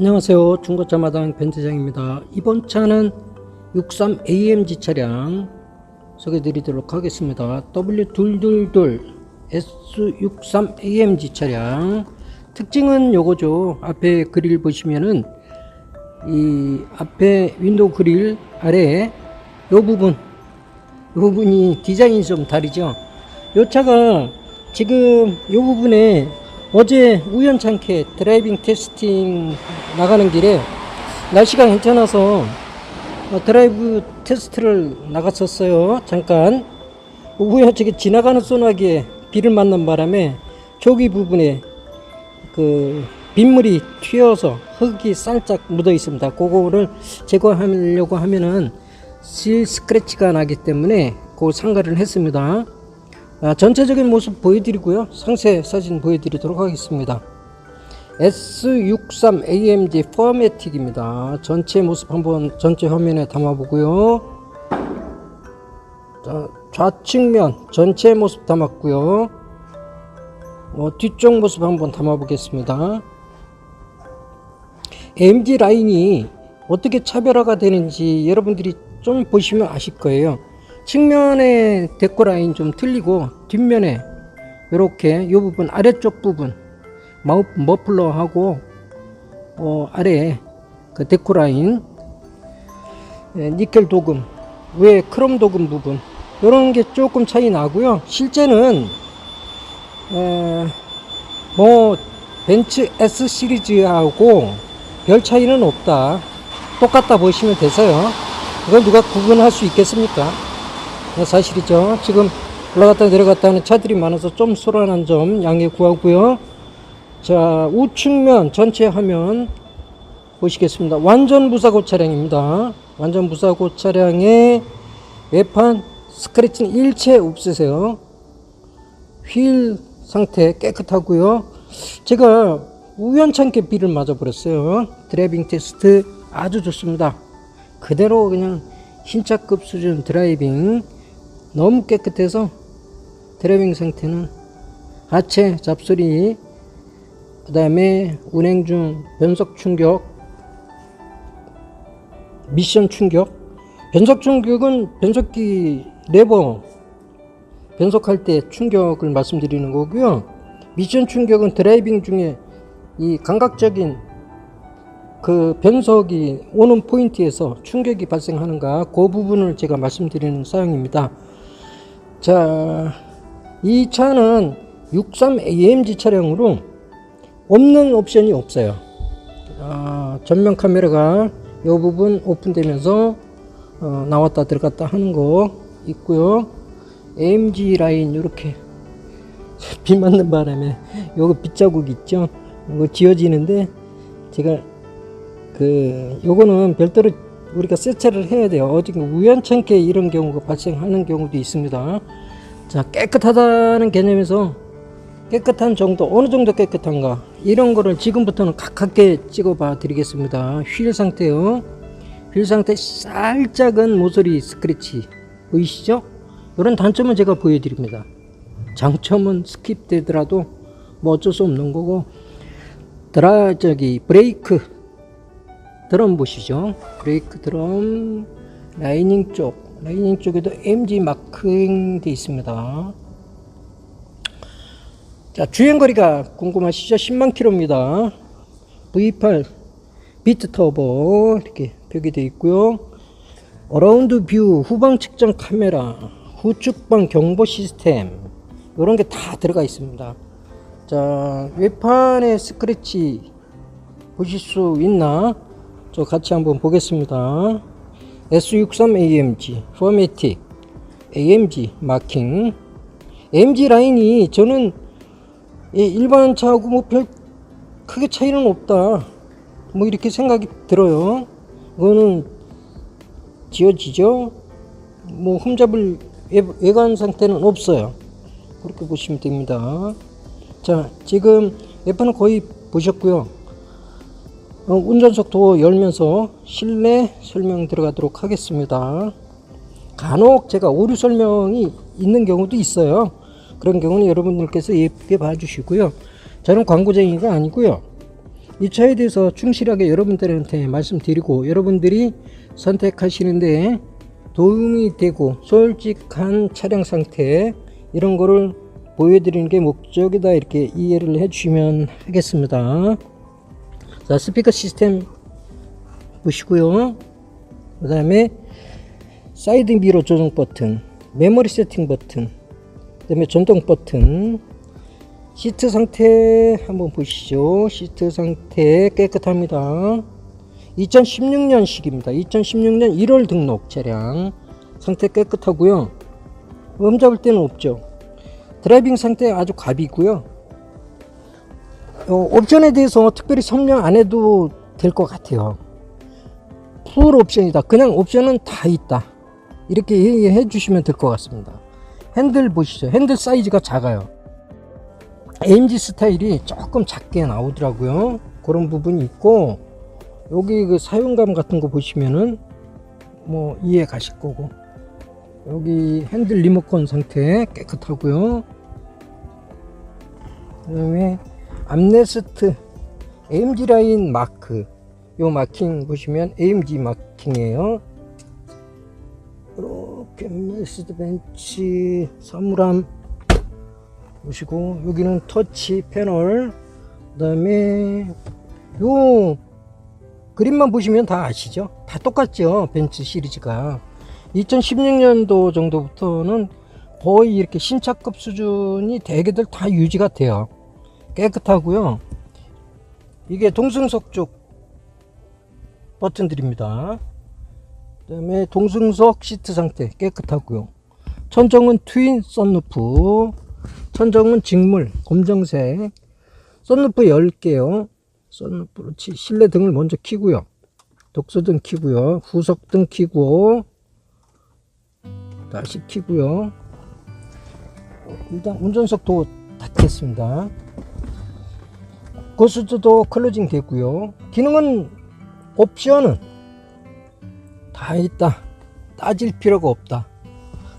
안녕하세요. 중고차 마당 벤트장입니다. 이번 차는 63 AMG 차량 소개해 드리도록 하겠습니다. W222 S63 AMG 차량 특징은 요거죠. 앞에 그릴 보시면은 이 앞에 윈도우 그릴 아래에 요 부분 요 부분이 디자인이 좀 다르죠. 요 차가 지금 요 부분에 어제 우연찮게 드라이빙 테스팅 나가는 길에 날씨가 괜찮아서 어, 드라이브 테스트를 나갔었어요. 잠깐 우연찮게 지나가는 소나기에 비를 맞는 바람에 조기 부분에 그 빗물이 튀어서 흙이 살짝 묻어 있습니다. 그거를 제거하려고 하면은 실 스크래치가 나기 때문에 그걸 상가를 했습니다. 아, 전체적인 모습 보여드리고요. 상세 사진 보여드리도록 하겠습니다. S63 AMG 포매틱입니다. 전체 모습 한번 전체 화면에 담아보고요. 자, 좌측면 전체 모습 담았고요. 어, 뒤쪽 모습 한번 담아보겠습니다. AMG 라인이 어떻게 차별화가 되는지 여러분들이 좀 보시면 아실 거예요. 측면에 데코 라인 좀 틀리고 뒷면에 이렇게 이 부분 아래쪽 부분 마우 머플러하고 어, 아래 그 데코 라인 예, 니켈 도금 위에 크롬 도금 부분 이런 게 조금 차이 나고요. 실제는 에, 뭐 벤츠 S 시리즈하고 별 차이는 없다. 똑같다 보시면 돼서요. 그걸 누가 구분할 수 있겠습니까? 네, 사실이죠. 지금 올라갔다 내려갔다 하는 차들이 많아서 좀 소란한 점 양해 구하고요. 자, 우측면 전체 화면 보시겠습니다. 완전 무사고 차량입니다. 완전 무사고 차량의 외판 스크래치는 일체 없으세요. 휠 상태 깨끗하고요. 제가 우연찮게 비를 맞아버렸어요. 드라이빙 테스트 아주 좋습니다. 그대로 그냥 신차급 수준 드라이빙 너무 깨끗해서 드라이빙 상태는 하체 잡소리 그 다음에 운행 중 변속 충격 미션 충격 변속 충격은 변속기 레버 변속할 때 충격을 말씀드리는 거고요 미션 충격은 드라이빙 중에 이 감각적인 그 변속이 오는 포인트에서 충격이 발생하는가 그 부분을 제가 말씀드리는 사항입니다. 자, 이 차는 63 AMG 차량으로 없는 옵션이 없어요. 아, 전면 카메라가 이 부분 오픈되면서 어, 나왔다 들어갔다 하는 거 있고요. AMG 라인 이렇게 비 맞는 바람에 요거 빗자국 있죠? 이거 지워지는데 제가 그 요거는 별도로 우리가 세차를 해야 돼요. 어디 우연찮게 이런 경우가 발생하는 경우도 있습니다. 자 깨끗하다는 개념에서 깨끗한 정도 어느 정도 깨끗한가 이런 거를 지금부터는 가깝게 찍어봐 드리겠습니다. 휠 상태요. 휠 상태 살짝은 모서리 스크래치 보이시죠? 이런 단점은 제가 보여드립니다. 장점은 스킵되더라도 뭐 어쩔 수 없는 거고 드라 저기 브레이크 드럼 보시죠. 브레이크 드럼 라이닝 쪽 라이닝 쪽에도 MG 마킹 돼 있습니다. 자 주행거리가 궁금하시죠? 10만 킬로입니다. V8 비트 터보 이렇게 표기되어 있고요. 어라운드 뷰 후방 측정 카메라 후측방 경보 시스템 이런 게 다 들어가 있습니다. 자 외판의 스크래치 보실 수 있나? 저 같이 한번 보겠습니다. S63 AMG 포매틱 AMG 마킹 AMG 라인이 저는 이 일반 차하고 뭐 별 크게 차이는 없다. 뭐 이렇게 생각이 들어요. 이거는 지워지죠. 뭐 흠잡을 외- 외관 상태는 없어요. 그렇게 보시면 됩니다. 자, 지금 외판은 거의 보셨고요. 어, 운전석 도어 열면서 실내 설명 들어가도록 하겠습니다. 간혹 제가 오류 설명이 있는 경우도 있어요. 그런 경우는 여러분들께서 예쁘게 봐주시고요. 저는 광고쟁이가 아니고요. 이 차에 대해서 충실하게 여러분들한테 말씀드리고 여러분들이 선택하시는데 도움이 되고 솔직한 차량 상태 이런 거를 보여드리는 게 목적이다 이렇게 이해를 해주시면 하겠습니다. 자 스피커 시스템 보시고요. 그 다음에 사이드 미러 조정 버튼, 메모리 세팅 버튼, 그 다음에 전동 버튼, 시트 상태 한번 보시죠. 시트 상태 깨끗합니다. 2016년식입니다. 2016년 1월 등록 차량 상태 깨끗하고요. 음 잡을 때는 없죠. 드라이빙 상태 아주 갑이고요. 어, 옵션에 대해서 특별히 설명 안 해도 될 것 같아요. 풀 옵션이다. 그냥 옵션은 다 있다. 이렇게 얘기해 주시면 될 것 같습니다. 핸들 보시죠. 핸들 사이즈가 작아요. AMG 스타일이 조금 작게 나오더라고요. 그런 부분이 있고 여기 그 사용감 같은 거 보시면은 뭐 이해 가실 거고 여기 핸들 리모컨 상태 깨끗하고요. 그다음에 암레스트 AMG 라인 마크 요 마킹 보시면 AMG 마킹이에요. 이렇게 메시드 벤치 사물함 보시고 여기는 터치 패널 그 다음에 요 그림만 보시면 다 아시죠? 다 똑같죠 벤츠 시리즈가 2016년도 정도부터는 거의 이렇게 신차급 수준이 대개들 다 유지가 돼요 깨끗하고요. 이게 동승석 쪽 버튼들입니다. 그 다음에 동승석 시트 상태 깨끗하고요. 천정은 트윈 썬루프 천정은 직물 검정색. 썬루프 10개요. 썬루프로 치 실내 등을 먼저 키고요. 독서등 키고요. 후석등 키고. 다시 키고요. 일단 운전석도 닫겠습니다 고수드도 클로징 되고요 기능은 옵션은 다 있다 따질 필요가 없다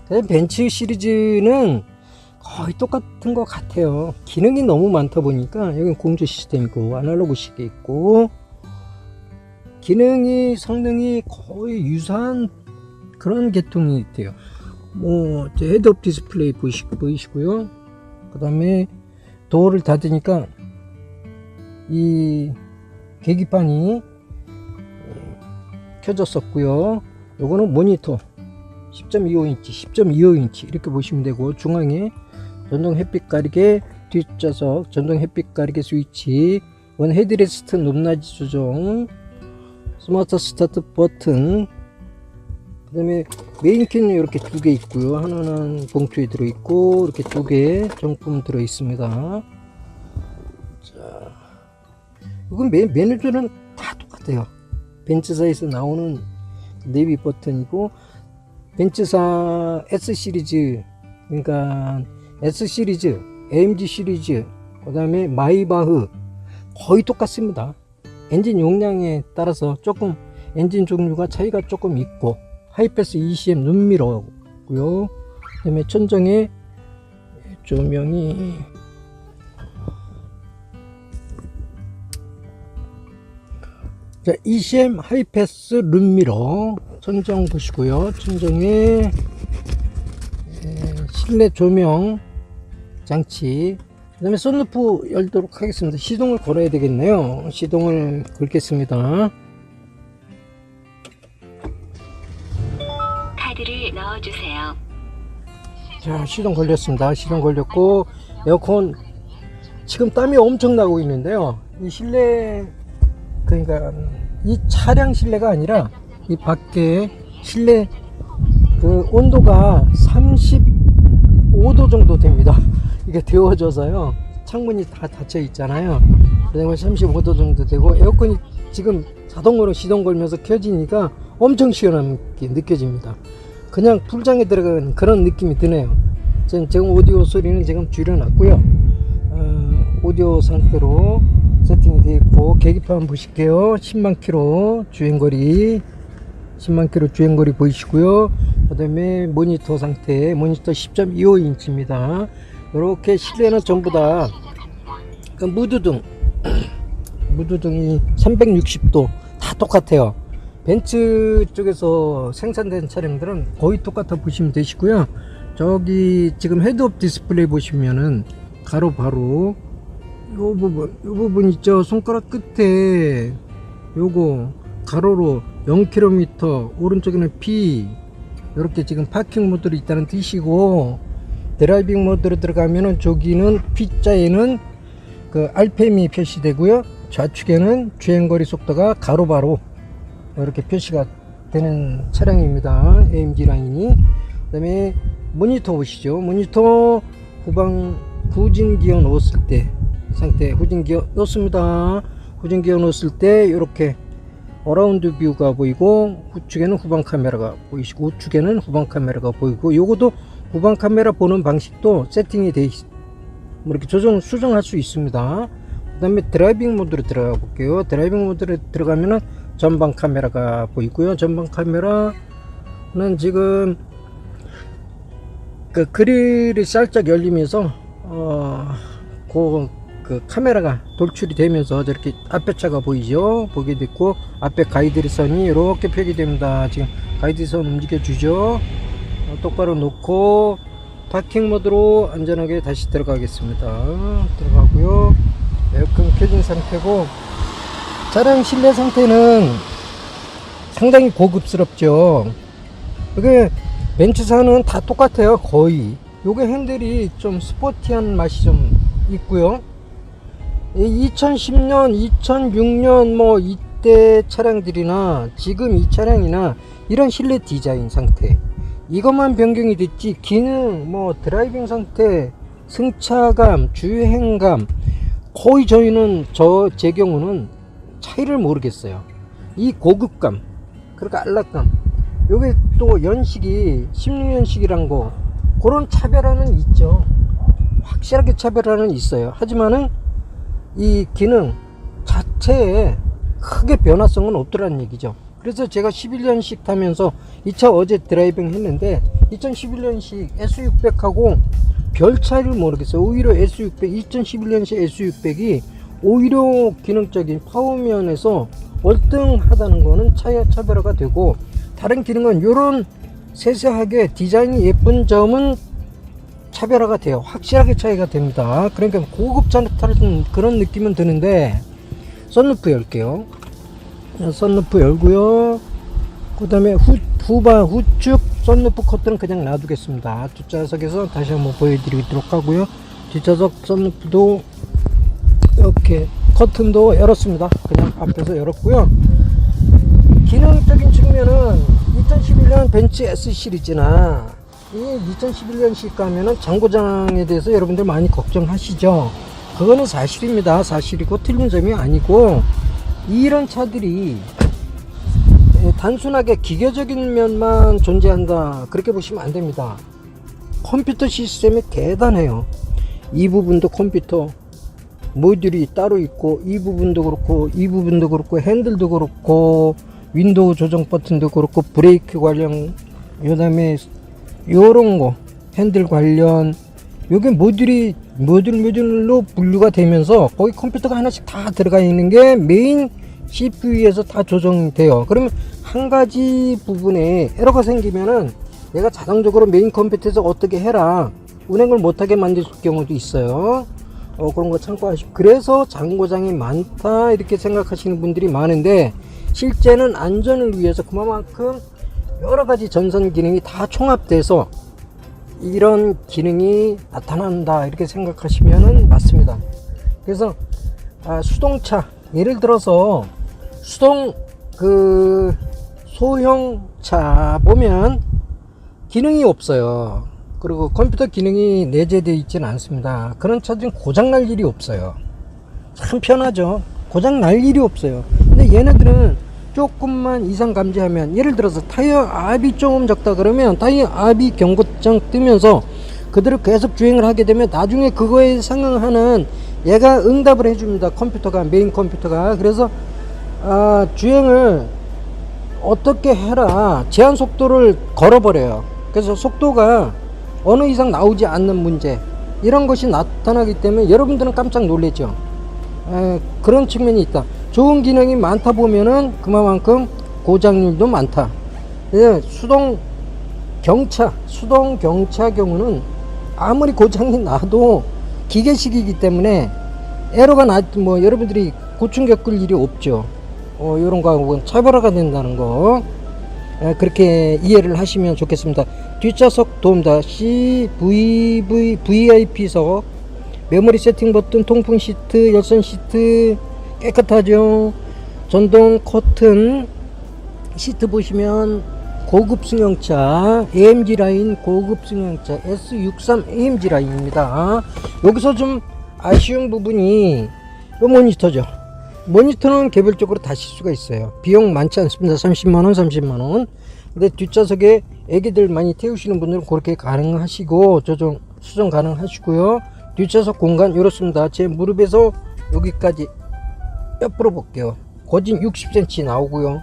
근데 벤츠 시리즈는 거의 똑같은 것 같아요. 기능이 너무 많다 보니까 여기 공조 시스템이고 아날로그 시계 있고 기능이 성능이 거의 유사한 그런 계통이 돼요. 뭐 헤드업 디스플레이 보시, 보이시고요. 그 다음에 도어를 닫으니까 이 계기판이 켜졌었고요. 요거는 모니터 10.25인치, 10.25인치 이렇게 보시면 되고 중앙에 전동 햇빛 가리개 뒷좌석 전동 햇빛 가리개 스위치 원 헤드레스트 높낮이 조정 스마트 스타트 버튼 그 다음에 메인키는 이렇게 두 개 있고요 하나는 봉투에 들어있고 이렇게 두 개 정품 들어 있습니다 자 이건 메, 메뉴들은 다 똑같아요 벤츠사에서 나오는 내비 버튼이고 벤츠사 S 시리즈 그러니까 S 시리즈, AMG 시리즈, 그 다음에 마이바흐 거의 똑같습니다. 엔진 용량에 따라서 조금 엔진 종류가 차이가 조금 있고 하이패스 ECM 눈미러고요. 그 다음에 천정에 조명이 자, ECM 하이패스 룸미러 천정 보시고요. 천정에 에, 실내 조명 장치 그 다음에 썬루프 열도록 하겠습니다. 시동을 걸어야 되겠네요. 시동을 걸겠습니다. 카드를 넣어주세요. 자 시동 걸렸습니다. 시동 걸렸고 에어컨 지금 땀이 엄청 나고 있는데요. 이 실내 그러니까 이 차량 실내가 아니라 이 밖에 실내 그 온도가 35도 정도 됩니다. 이게 데워져서요. 창문이 다 닫혀 있잖아요. 그다음에 35도 정도 되고 에어컨이 지금 자동으로 시동 걸면서 켜지니까 엄청 시원하게 느껴집니다. 그냥 풀장에 들어간 그런 느낌이 드네요. 지금 오디오 소리는 지금 줄여놨고요. 어, 오디오 상태로 세팅이 되어 있고 계기판 보실게요. 10만 킬로 주행거리. 10만 킬로 주행거리 보이시고요. 그 다음에 모니터 상태 모니터 10.25인치입니다. 이렇게 실내는 전부 다그 무드등. 무드등이 360도 다 똑같아요. 벤츠 쪽에서 생산된 차량들은 거의 똑같아 보시면 되시고요. 저기 지금 헤드업 디스플레이 보시면은 가로 바로 요 부분 요 부분 있죠? 손가락 끝에 요거 가로로 0km 오른쪽에는 P 이렇게 지금 파킹 모드로 있다는 뜻이고 드라이빙 모드로 들어가면은 저기는 P자에는 그 RPM이 표시되고요. 좌측에는 주행거리 속도가 가로 바로 이렇게 표시가 되는 차량입니다. AMG 라인이. 그 다음에 모니터 보시죠. 모니터 후방 후진 기어 넣었을 때 상태 후진 기어 넣습니다. 후진 기어 넣었을 때 이렇게 어라운드 뷰가 보이고 우측에는 후방 카메라가 보이시고 우측에는 후방 카메라가 보이고 요것도 후방 카메라 보는 방식도 세팅이 돼 있, 뭐 이렇게 조정 수정할 수 있습니다. 그 다음에 드라이빙 모드로 들어가 볼게요. 드라이빙 모드로 들어가면은 전방 카메라가 보이고요. 전방 카메라는 지금 그 그릴이 살짝 열리면서 어, 그, 그 카메라가 돌출이 되면서 저렇게 앞에 차가 보이죠? 보게 됐고 앞에 가이드선이 이렇게 표기됩니다. 지금 가이드선 움직여 주죠? 어, 똑바로 놓고 파킹 모드로 안전하게 다시 들어가겠습니다. 들어가고요. 에어컨 켜진 상태고 차량 실내 상태는 상당히 고급스럽죠? 이게 벤츠사는 다 똑같아요 거의. 요게 핸들이 좀 스포티한 맛이 좀 있고요 2010년 2006년 뭐 이때 차량들이나 지금 이 차량이나 이런 실내 디자인 상태 이것만 변경이 됐지 기능 뭐 드라이빙 상태 승차감 주행감 거의 저희는 저 제 경우는 차이를 모르겠어요. 이 고급감 그러니까 안락감 요게 또 연식이 16년식이란 거 그런 차별화는 있죠. 확실하게 차별화는 있어요. 하지만은 이 기능 자체에 크게 변화성은 없더라는 얘기죠. 그래서 제가 11년식 타면서 이 차 어제 드라이빙 했는데 2011년식 S600하고 별 차이를 모르겠어요. 오히려 S600 2011년식 S600이 오히려 기능적인 파워면에서 월등하다는 거는 차이 차별화가 되고 다른 기능은 이런 세세하게 디자인이 예쁜 점은 차별화가 돼요. 확실하게 차이가 됩니다. 그러니까 고급차 타는 그런 느낌은 드는데 썬루프 열게요. 썬루프 열고요. 그 다음에 후, 후방 후측 썬루프 커튼은 그냥 놔두겠습니다. 뒷좌석에서 다시 한번 보여드리도록 하고요. 뒷좌석 썬루프도 이렇게 커튼도 열었습니다. 그냥 앞에서 열었고요. 기능적인 측면은 2011년 벤츠 S 시리즈나 이 2011년식 가면은 장고장에 대해서 여러분들 많이 걱정하시죠. 그거는 사실입니다. 사실이고 틀린 점이 아니고 이런 차들이 예, 단순하게 기계적인 면만 존재한다 그렇게 보시면 안 됩니다. 컴퓨터 시스템이 대단해요. 이 부분도 컴퓨터 모듈이 따로 있고 이 부분도 그렇고 이 부분도 그렇고 핸들도 그렇고 윈도우 조정 버튼도 그렇고 브레이크 관련 요다음에 요런 거 핸들 관련 요게 모듈이 모듈 모듈로 분류가 되면서 거기 컴퓨터가 하나씩 다 들어가 있는 게 메인 CPU에서 다 조정돼요. 그러면 한 가지 부분에 에러가 생기면은 얘가 자동적으로 메인 컴퓨터에서 어떻게 해라 운행을 못하게 만들 경우도 있어요. 어, 그런 거 참고하시고 그래서 장고장이 많다 이렇게 생각하시는 분들이 많은데 실제는 안전을 위해서 그만큼 여러 가지 전선 기능이 다 총합돼서 이런 기능이 나타난다 이렇게 생각하시면 맞습니다. 그래서 아, 수동차 예를 들어서 수동 그 소형차 보면 기능이 없어요. 그리고 컴퓨터 기능이 내재되어 있지는 않습니다. 그런 차들은 고장 날 일이 없어요. 참 편하죠. 고장 날 일이 없어요. 근데 얘네들은 조금만 이상 감지하면 예를 들어서 타이어 압이 조금 적다 그러면 타이어 압이 경고장 뜨면서 그대로 계속 주행을 하게 되면 나중에 그거에 상응하는 얘가 응답을 해줍니다. 컴퓨터가 메인 컴퓨터가. 그래서 아, 주행을 어떻게 해라. 제한 속도를 걸어버려요. 그래서 속도가 어느 이상 나오지 않는 문제. 이런 것이 나타나기 때문에 여러분들은 깜짝 놀랐죠. 에, 그런 측면이 있다. 좋은 기능이 많다 보면은 그만큼 고장률도 많다. 예, 수동 경차, 수동 경차 경우는 아무리 고장이 나도 기계식이기 때문에 에러가 나 뭐 여러분들이 고충 겪을 일이 없죠. 어, 이런 거하고는 차별화가 된다는 거 에, 그렇게 이해를 하시면 좋겠습니다. 뒷좌석 도움다 CVV VIP석 메모리 세팅 버튼, 통풍 시트, 열선 시트 깨끗하죠. 전동 커튼 시트 보시면 고급 승용차 AMG 라인 고급 승용차 S63 AMG 라인입니다. 여기서 좀 아쉬운 부분이 이 모니터죠. 모니터는 개별적으로 다쓸 수가 있어요. 비용 많지 않습니다. 30만원, 30만원. 근데 뒷좌석에 애기들 많이 태우시는 분들은 그렇게 가능하시고 조정, 수정 가능하시고요. 뒷좌석 공간 이렇습니다. 제 무릎에서 여기까지 옆으로 볼게요. 거진 60cm 나오고요.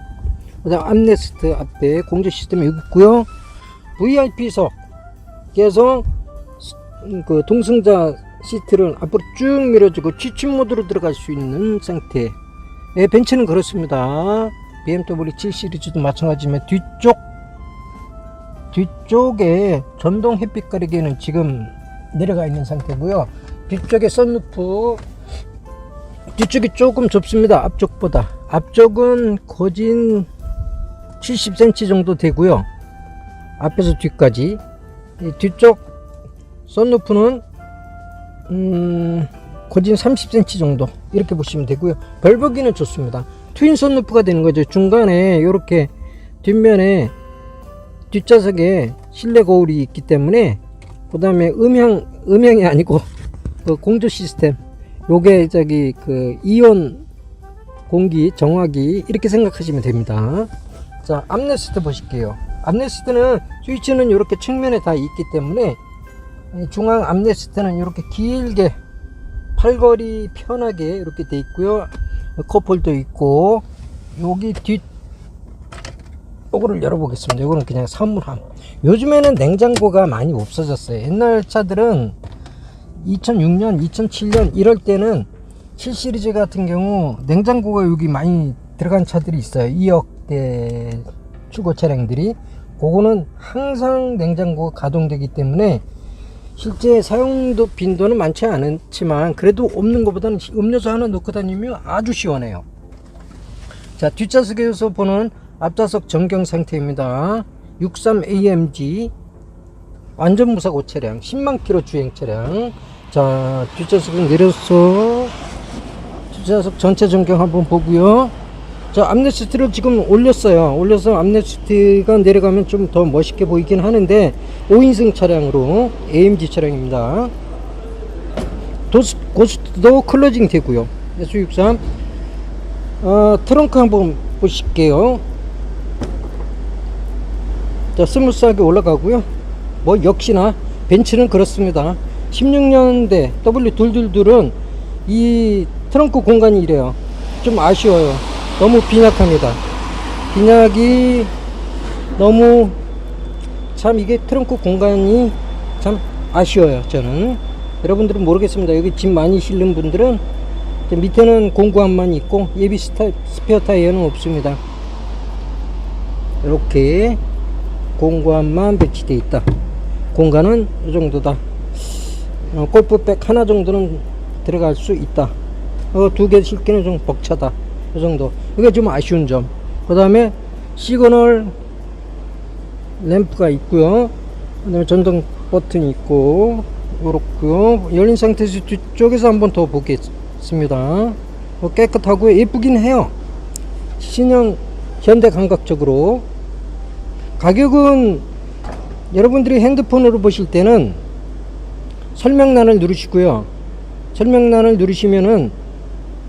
그다음 암레스트 앞에 공조 시스템이 있고요. VIP석에서 그 동승자 시트를 앞으로 쭉 밀어주고 취침 모드로 들어갈 수 있는 상태. 예, 벤츠는 그렇습니다. BMW 7 시리즈도 마찬가지지만 뒤쪽 뒤쪽에 전동 햇빛 가리개는 지금 내려가 있는 상태고요. 뒤쪽에 썬루프 뒤쪽이 조금 좁습니다. 앞쪽보다. 앞쪽은 거진 70cm 정도 되고요. 앞에서 뒤까지. 이 뒤쪽 썬루프는 음, 거진 30cm 정도 이렇게 보시면 되고요. 벌벅이는 좋습니다. 트윈 썬루프가 되는 거죠. 중간에 이렇게 뒷면에 뒷좌석에 실내 거울이 있기 때문에 그 다음에 음향 음향이 아니고 그 공조 시스템 요게 저기 그 이온 공기 정화기 이렇게 생각하시면 됩니다. 자 암레스트 보실게요. 암레스트는 스위치는 이렇게 측면에 다 있기 때문에 이 중앙 암레스트는 이렇게 길게 팔걸이 편하게 이렇게 돼 있고요. 컵홀도 있고 여기 뒷 요거를 열어보겠습니다. 요거는 그냥 선물함. 요즘에는 냉장고가 많이 없어졌어요. 옛날 차들은 2006년, 2007년 이럴 때는 7 시리즈 같은 경우 냉장고가 여기 많이 들어간 차들이 있어요. 2억대 출고 차량들이. 그거는 항상 냉장고가 가동되기 때문에 실제 사용도 빈도는 많지 않지만 그래도 없는 것보다는 음료수 하나 넣고 다니면 아주 시원해요. 자 뒷좌석에서 보는 앞좌석 전경 상태입니다. 63 AMG 완전 무사 고 차량 10만 킬로 주행 차량 자 뒷좌석을 내려서 뒷좌석 전체 전경 한번 보고요. 자 암레스트를 지금 올렸어요. 올려서 암레스트가 내려가면 좀 더 멋있게 보이긴 하는데 5인승 차량으로 AMG 차량입니다. 도스, 고스트도 클로징 되고요. S63 어, 트렁크 한번 보실게요. 자 스무스하게 올라가고요. 뭐 역시나 벤츠는 그렇습니다 16년대 W222은 이 트렁크 공간이 이래요. 좀 아쉬워요. 너무 빈약합니다. 빈약이 너무 참 이게 트렁크 공간이 참 아쉬워요 저는. 여러분들은 모르겠습니다. 여기 짐 많이 실는 분들은 저 밑에는 공구함만 있고 예비 스타, 스페어 타이어는 없습니다. 이렇게 공구함만 배치되어 있다. 공간은 이 정도다 어, 골프백 하나 정도는 들어갈 수 있다. 어, 두개 실기는 좀 벅차다. 이 정도. 이게 좀 아쉬운 점그 다음에 시그널 램프가 있고요. 그 다음에 전동 버튼이 있고 요렇고요 열린 상태에서 뒤쪽에서 한번 더 보겠습니다. 어, 깨끗하고 예쁘긴 해요. 신형 현대 감각적으로. 가격은 여러분들이 핸드폰으로 보실 때는 설명란을 누르시고요. 설명란을 누르시면은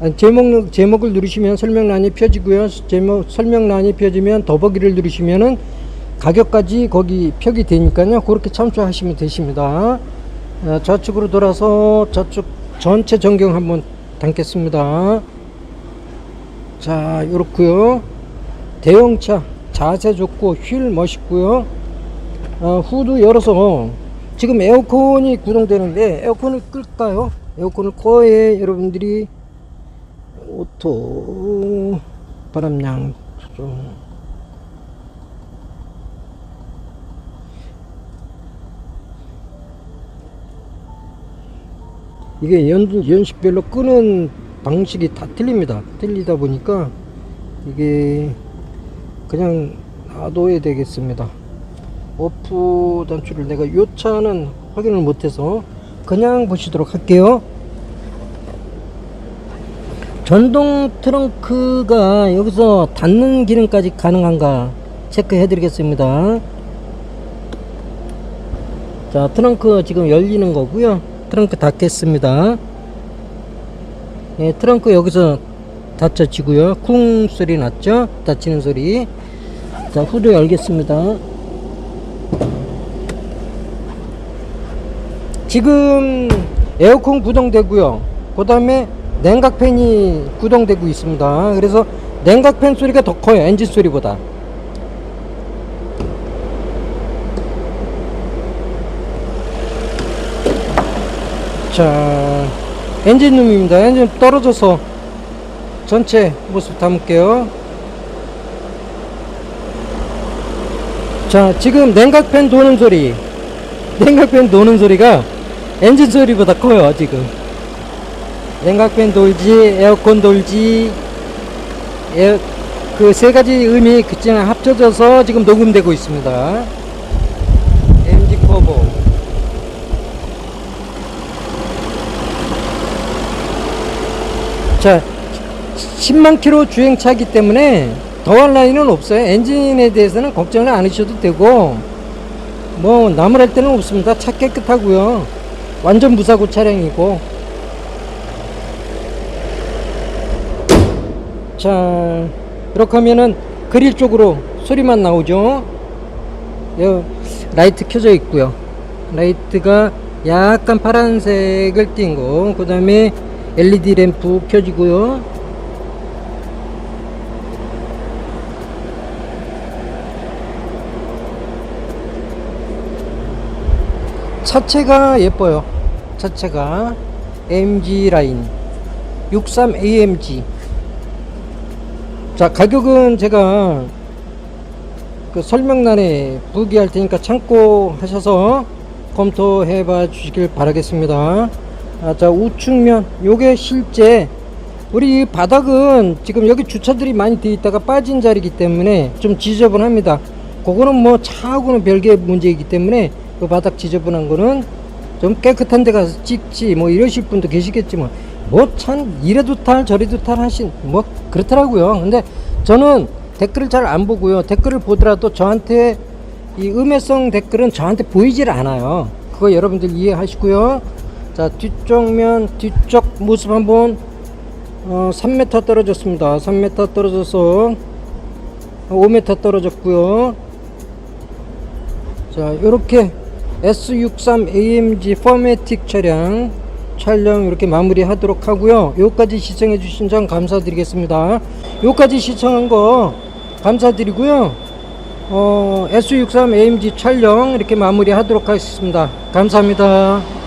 아니, 제목 제목을 누르시면 설명란이 펴지고요. 제목 설명란이 펴지면 더보기를 누르시면은 가격까지 거기 표기 되니까요. 그렇게 참조하시면 되십니다. 어, 좌측으로 돌아서 좌측 전체 전경 한번 담겠습니다. 자, 요렇고요. 대형차 자세 좋고 휠 멋있고요. 어, 후드 열어서 지금 에어컨이 구동되는데 에어컨을 끌까요? 에어컨을 코에 여러분들이 오토 바람양 조정 이게 연, 연식별로 끄는 방식이 다 틀립니다. 틀리다 보니까 이게 그냥 놔둬야 되겠습니다. 오프 단추를 내가 요 차는 확인을 못해서 그냥 보시도록 할게요. 전동 트렁크가 여기서 닫는 기능까지 가능한가 체크해 드리겠습니다. 자, 트렁크 지금 열리는 거고요. 트렁크 닫겠습니다. 예, 트렁크 여기서 닫혀지고요. 쿵 소리 났죠? 닫히는 소리. 자, 후드 열겠습니다. 지금 에어컨 구동되고요. 그 다음에 냉각팬이 구동되고 있습니다. 그래서 냉각팬 소리가 더 커요. 엔진 소리보다. 자, 엔진 룸입니다. 엔진 떨어져서 전체 모습 담을게요. 자, 지금 냉각팬 도는 소리. 냉각팬 도는 소리가 엔진 소리보다 커요, 지금. 냉각팬 돌지, 에어컨 돌지, 에, 그세 가지 의미 그냥 합쳐져서 지금 녹음되고 있습니다. MG 커버. 자, 10만 킬로 주행차기 때문에 더할 나위는 없어요. 엔진에 대해서는 걱정을 안 하셔도 되고, 뭐, 나무랄 데는 없습니다. 차 깨끗하고요. 완전 무사고 차량이고. 자, 이렇게 하면은 그릴 쪽으로 소리만 나오죠. 여, 라이트 켜져 있고요. 라이트가 약간 파란색을 띈 거. 그 다음에 LED 램프 켜지고요. 차체가 예뻐요. 차체가 AMG 라인 63 AMG. 자 가격은 제가 그 설명란에 부기할 테니까 참고하셔서 검토해 봐 주시길 바라겠습니다. 아, 자 우측면 요게 실제 우리 이 바닥은 지금 여기 주차들이 많이 돼 있다가 빠진 자리이기 때문에 좀 지저분합니다. 그거는 뭐 차하고는 별개의 문제이기 때문에 그 바닥 지저분한 거는 좀 깨끗한 데 가서 찍지 뭐 이러실 분도 계시겠지만 뭐 참 이래도 탈 저래도 탈 하신 뭐 그렇더라고요. 근데 저는 댓글을 잘 안 보고요. 댓글을 보더라도 저한테 이 음해성 댓글은 저한테 보이질 않아요. 그거 여러분들 이해하시고요. 자 뒤쪽면 뒤쪽 모습 한번 어, 3m 떨어졌습니다. 3m 떨어져서 5m 떨어졌고요. 자 이렇게 S63 AMG 포매틱 차량 촬영 이렇게 마무리 하도록 하고요. 여기까지 시청해 주신 점 감사드리겠습니다. 여기까지 시청한 거 감사드리고요. 어, S63 AMG 촬영 이렇게 마무리 하도록 하겠습니다. 감사합니다.